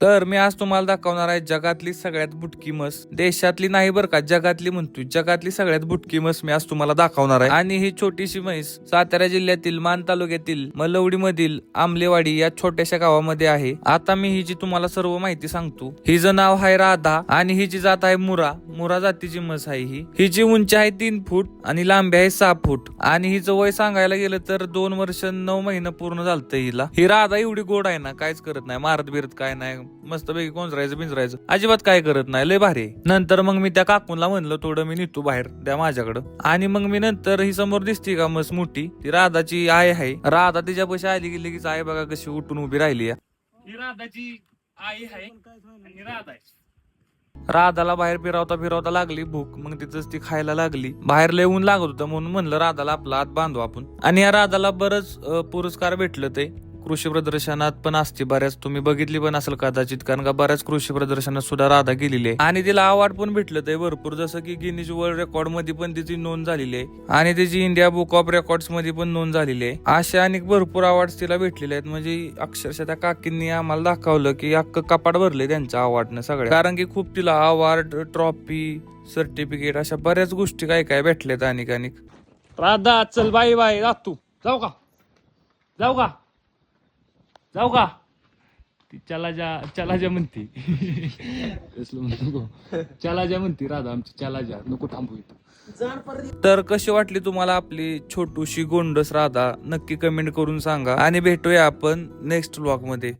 तर मी आज तुम्हाला दाखवणार आहे जगातली सगळ्यात बुटकी मस देशातली नाही बरं का जगातली म्हणतो जगातली सगळ्यात बुटकी मस मी आज तुम्हाला दाखवणार आहे. आणि ही छोटीशी म्हैस सातारा जिल्ह्यातील मान तालुक्यातील मलवडी मधील आमलेवाडी या छोट्याशा गावामध्ये आहे. आता मी हिची तुम्हाला सर्व माहिती सांगतो हिचं नाव आहे राधा आणि हिची जात आहे मुरा. मुरा जातीची म्हस आहे ही. हिची उंची आहे तीन फूट आणि लांबी आहे सहा फूट. आणि हिचं वय सांगायला गेलं तर दोन वर्ष नऊ महिना पूर्ण झालतं हिला. ही राधा एवढी गोड आहे ना काहीच करत नाही. मारत बिरत काय नाही. मस्त पैकी कोंजरायचं बिंजरायचं. अजिबात काय करत नाही लय भारी. नंतर मग मी त्या काकूनला म्हणलं थोडं मी निघतो बाहेर द्या माझ्याकडं. आणि मग मी नंतर ही समोर दिसती का मस्त मोठी? ती राधाची आई आहे. राधा तिच्यापाशी आली गेली की आई बघा कशी उठून उभी राहिली. ही राधाची आई आहे आणि राधा आहे. राधाला बाहेर फिरवता फिरवता लागली भूक. मग तिथंच ती खायला लागली. बाहेर लय ऊन लागत होतं म्हणून म्हणलं राधाला आपला हात बांधू आपण. आणि या राधाला बरंच पुरस्कार भेटलं ते. कृषी प्रदर्शनात पण असते बऱ्याच तुम्ही बघितली पण असेल कदाचित कारण का बऱ्याच कृषी प्रदर्शनात सुद्धा राधा गेलेली आहे. आणि तिला अवॉर्ड पण भेटलं ते भरपूर जसं की गिनीज वर्ल्ड रेकॉर्डमध्ये पण तिची नोंद झालेली आहे. आणि तिची इंडिया बुक ऑफ रेकॉर्ड्समध्ये पण नोंद झालेली आहे. अशा अनेक भरपूर अवॉर्ड तिला भेटलेले आहेत. म्हणजे अक्षरशः त्या काकींनी आम्हाला दाखवलं की अख्ख कपाट भरले त्यांच्या अवॉर्डनं सगळ्या. कारण की खूप तिला अवॉर्ड ट्रॉफी सर्टिफिकेट अशा बऱ्याच गोष्टी काय काय भेटल्यात अनेक अनेक राधा चल बाई बाई रात तू जाऊ का? जाऊ का? जाऊ का? ती चला जा चला जा म्हणते. कसलं म्हणतो चला जा म्हणती राधा आमची चला जा नको थांबू इथं. तर कशी वाटली तुम्हाला आपली छोटूशी गोंडस राधा? नक्की कमेंट करून सांगा. आणि भेटूया आपण नेक्स्ट ब्लॉगमध्ये.